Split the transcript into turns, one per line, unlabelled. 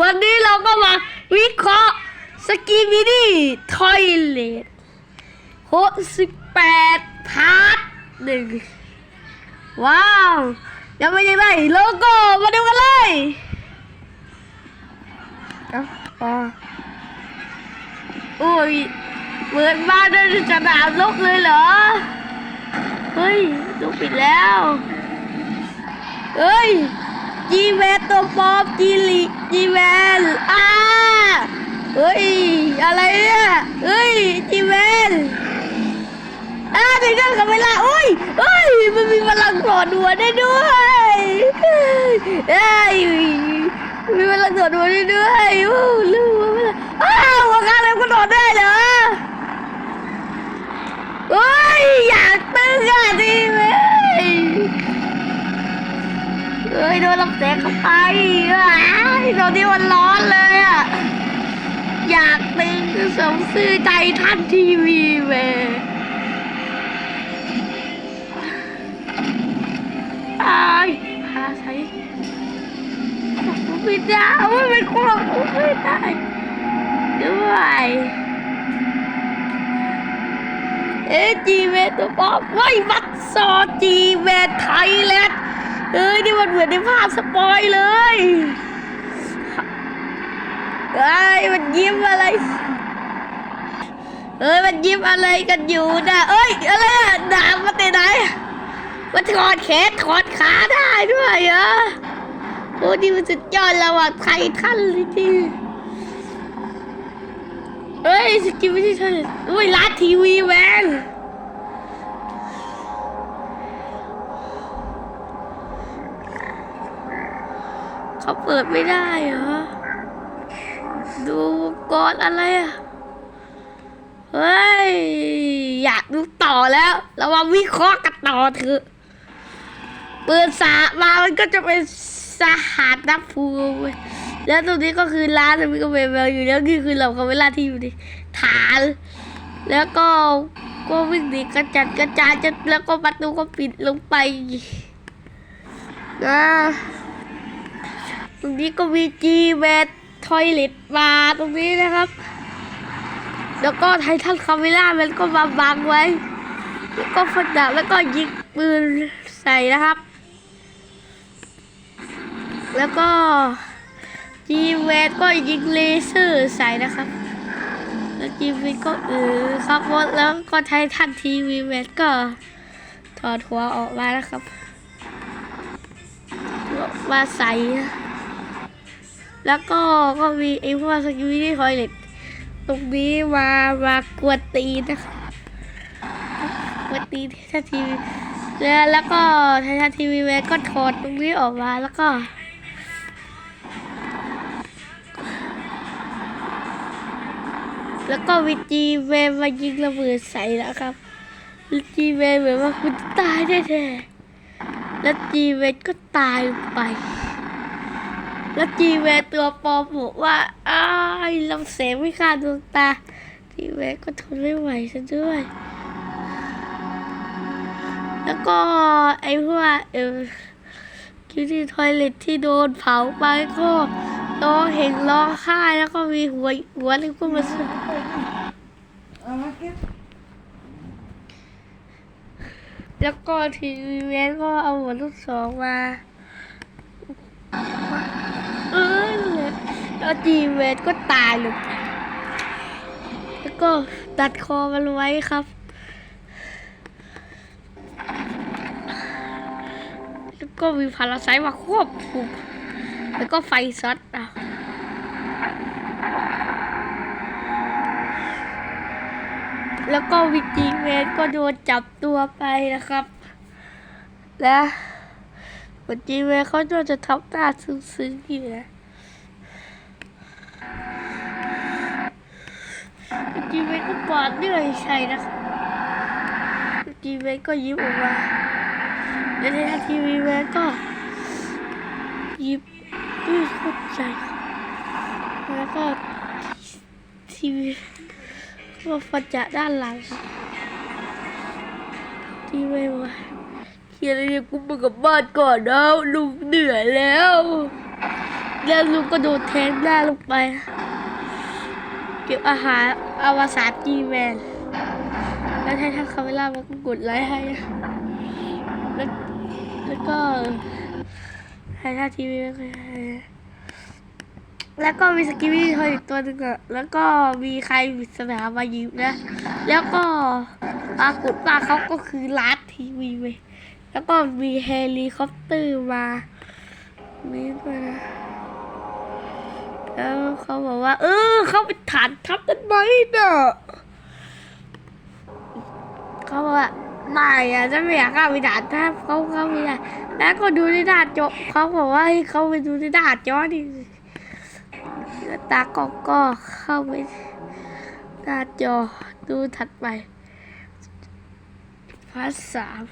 วันนี้เราก็มาวิเคราะห์สกีมินี่ทอยเลทหกสิบแปดพาร์ทหนึ่งว้าว ยังไม่ยังไงโลโก้มาดูกันเลยเอาอ๋อโอ้ยเหมือนบ้านในสนามลบเลยเหรอ เฮ้ยลูกปิดแล้ว เฮ้ย จีแวนตัวปอมจีลิจีแวนอ้าเฮ้ย อะไรเนี่ย เฮ้ย จีแวนอ้าถึงนั่นกับเวลาอุ้ยเฮ้ย มันมีพลังถอดัวได้ด้วยเฮ้ยมีพลังถอดัวได้ด้วยโอ้ลืมว่าไม่ได้อ้าวหัวกาอะไรก็ถอได้เหรอเฮ้ย อยากตึงอะจีแวน เอ้ ยโดนลำแสงเข้าไปอ้าตอนนี้มันร้อนเลยอะ อยากเป็นสมซื่อใจท่านทีวีเว้ยอายพาใช้ไม่ได้ไม่เป็นควบคุมไม่ได้ด้วยเอจีเวตัวป๊อปไว้ยบัตซอจีเวไทยแลนด์ เอ้ยนี่มันเหมือนในภาพสปอยเลยเอ้ยมันยิ้มอะไรเอ้ยมันยิ้มอะไรกันอยู่นะเอ้ยอะไรดาบมาแต่ไหนมันถอดแขนถอดขาได้ด้วยเหรอโอ้นี่มันสุดยอดระหว่างไททันเลยจริงเอ้ยสกิลไม่ใช่ใช่อุ้ยร้านทีวีแวน เปิดไม่ได้เหรอ ดูกอนอะไรอะ เฮ้ย อยากดูต่อแล้ว เรามาวิเคราะห์กันต่อเถอะ เปิดสามามันก็จะเป็นสหัสนับภูแล้วตรงนี้ก็คือร้านมันก็เป็นแบบอยู่แล้วนี่คือเราเขาเวลาที่อยู่ในฐาน แล้วก็ก็วิ่งหนีกระจัดกระจายจนแล้วก็ประตูก็ปิดลงไปนะ ตรงนี้ก็มีจีแวททอยเลตมาตรงนี้นะครับ แล้วก็ไททันคาเมล่ามันก็มาบังไว้ แล้วก็ฟันดาบแล้วก็ยิงปืนใส่นะครับ แล้วก็จีแวทก็ยิงเลเซอร์ใส่นะครับ แล้วจีวีก็เออครับแล้วก็ไททันทีวีแวทก็ถอดหัวออกมานะครับมาใส่ แล้วก็ก็มีไอ้พวกสกิวิตี้ทอยเล็ตตรงนี้มามากวนตีนะคะกวนตีไททันทีวีแล้วแล้วก็ไททันทีวีแวนก็ถอดตรงนี้ออกมาแล้วก็แล้วก็วิจีแวนมายิงระเบิดใส่นะครับแล้วจีแวนเหมือนว่าคุณตายแน่ๆแล้วจีแวนก็ตายไป แล้วจีเวตัวปลอมบอกว่า อ้ายลำแสงไม่ขาดดวงตา จีเวก็ทนไม่ไหวซะด้วย แล้วก็ไอ้พวกเออคิวที่ทอยเล็ตที่โดนเผาไปก็ร้องเห็นร้องไห้แล้วก็มีหัวหัวนึงก็มาสุด
เอามาเก็บ
แล้วก็ทีวีแมนก็เอาหัวลูกสองมา เออ แล้วจีเวทก็ตายลงไปแล้วก็ตัดคอมันไว้ครับ แล้วก็มีพาราไซต์มาควบคุมแล้วก็ไฟซัดอะแล้วก็วิจิเวทก็โดนจับตัวไปนะครับ และวิจิเวทเขาโดนจะทับหน้าซึ้งๆอยู่นะ จิเวทก็ปอดเหนื่อยใช่นะครับวิจิเวก็ยิ้มออกมาและในทีวีเวทก็ยิ้มด้วยเข้าใจแล้วก็ทีวีก็ฟันจากด้านหลังครับที่ไม่ไหวเฮียอะไรเนี่ยกูไปกลับบ้านก่อนนะลุงเหนื่อยแล้ว แล้วลุงก็โดดเทนหน้าลงไป เก็บอาหารอวสานจีแมนแล้วไททันคาเมล่ามันก็กดไลค์ให้ แล้วแล้วก็ไททันทีวีมันก็ให้แล้วก็มีสกิมมี่ทอยอีกตัวหนึ่งอะแล้วก็มีใครปริศนามายิงนะ แล้วก็ปรากฏว่าเขาก็คือลาดทีวีเว้ยแล้วก็มีเฮลิคอปเตอร์มามีด้วยนะ แล้วเขาบอกว่า เออ เขาไปฐานทัพกันไหมเน่ะเขาบอกว่าไม่อะจะไม่อยากเข้าไปฐานทัพเขาเข้าไม่ได้แล้วก็ดูในด้านจอเขาบอกว่าให้เขาไปดูในด้านจอดิตากล้องก็เข้าไปหน้าจอดูถัดไปพาร์ทสาม